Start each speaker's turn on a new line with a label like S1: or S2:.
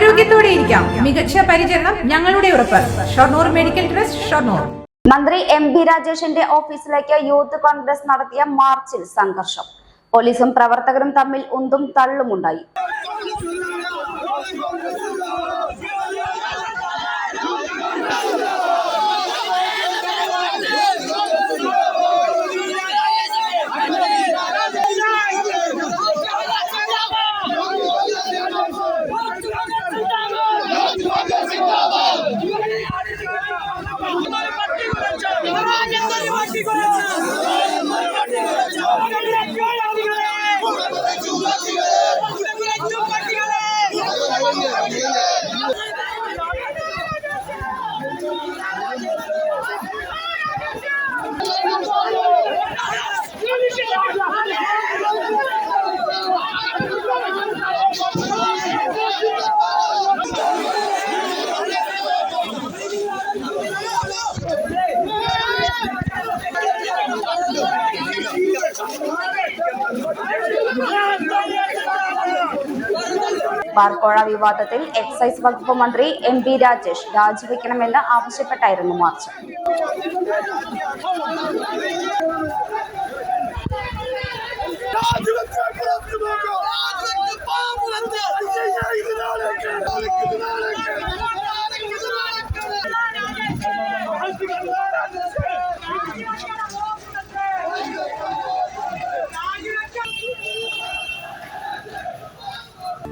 S1: ആരോഗ്യത്തോടെ ഇരിക്കാം. മികച്ച പരിചരണം ഞങ്ങളുടെ ഉറപ്പ്. Shoranur medical trust Shoranur.
S2: മന്ത്രി എം ബി രാജേഷിന്റെ ഓഫീസിലേക്ക് യൂത്ത് കോൺഗ്രസ് നടത്തിയ മാർച്ചിൽ സംഘർഷം. പോലീസും പ്രവർത്തകരും തമ്മിൽ ഉന്തും തള്ളുമുണ്ടായി. Thank you. ബാർക്കോഴ വിവാദത്തിൽ എക്സൈസ് വകുപ്പ് മന്ത്രി എം ബി രാജേഷ് രാജിവെക്കണമെന്ന് ആവശ്യപ്പെട്ടായിരുന്നു march.